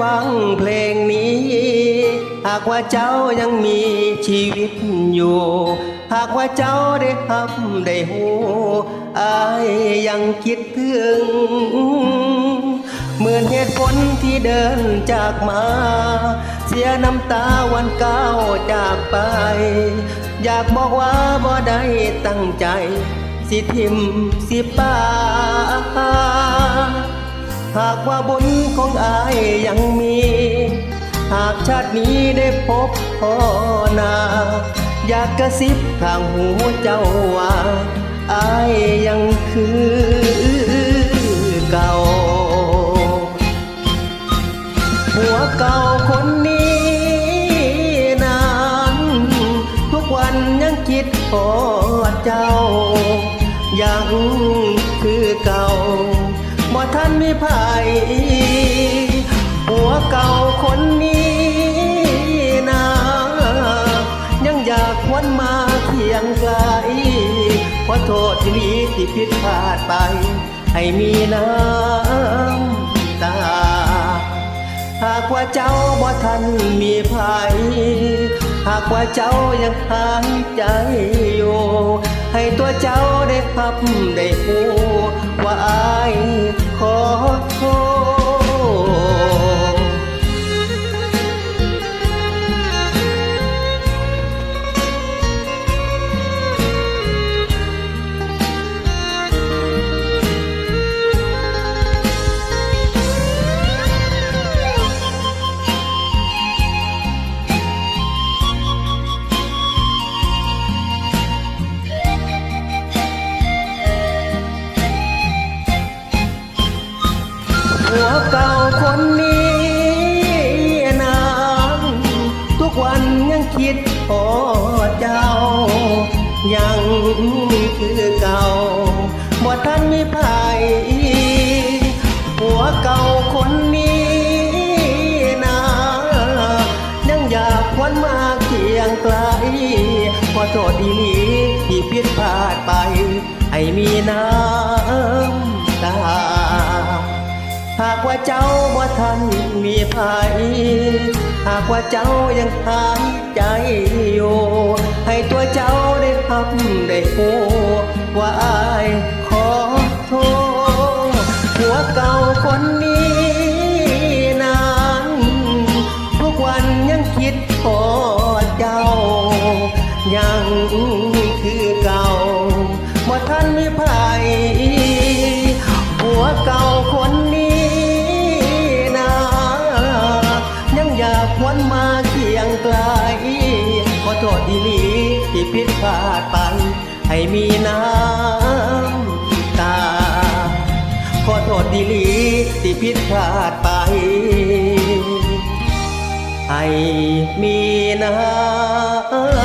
ฟังเพลงนี้ หากว่าเจ้ายังมีชีวิตอยู่ หากว่าเจ้าได้ทับได้หูอายยังคิดถึงเหมือนเหตุผลที่เดินจากมา เสียน้ำตาวันก้าวจากไป อยากบอกว่าบ่ได้ตั้งใจ สิทิมสิป้า หากว่าบุญของอายยังมี หากชาตินี้ได้พบพ่อนา อยากกระซิบข้างหูเจ้าว่าอายยังคือเก่า หัวเก่าคนนี้นั้นทุกวันยังคิดพอเจ้า ยังคือเก่า ท่านไมีภัยหัวเก่าคนนี้นะยังอยากวนมาเคียงไกลขอโทษที่มีที่ผิดพลาดไป ให้มีน้ำตา หากว่าเจ้าบ่ทันมีภัยหากว่าเจ้ายังหายใจอยู่ให้ตัวเจ้าได้พับได้หูว่าอาย ขอโทษ หัวเก่าคนนี้นางทุกวันยังคิดพอเจ้า ยังคือเก่าบ่ท่านมีภัยหัวเก่าคนนี้นะยังอยากวันมาเคียงไกลขอโทษดีหลีที่ผิดพลาดไปให้มีน้ำ ว่าเจ้าบ่ทันมีภัยหากว่าเจ้ายังหายใจอยู่ให้ตัวเจ้าได้ทำได้หูว่าอายขอ ผิดพลาดไป ให้มีน้ำตา ขอโทษดีหลีที่ผิดพลาดไป ให้มีน้ำ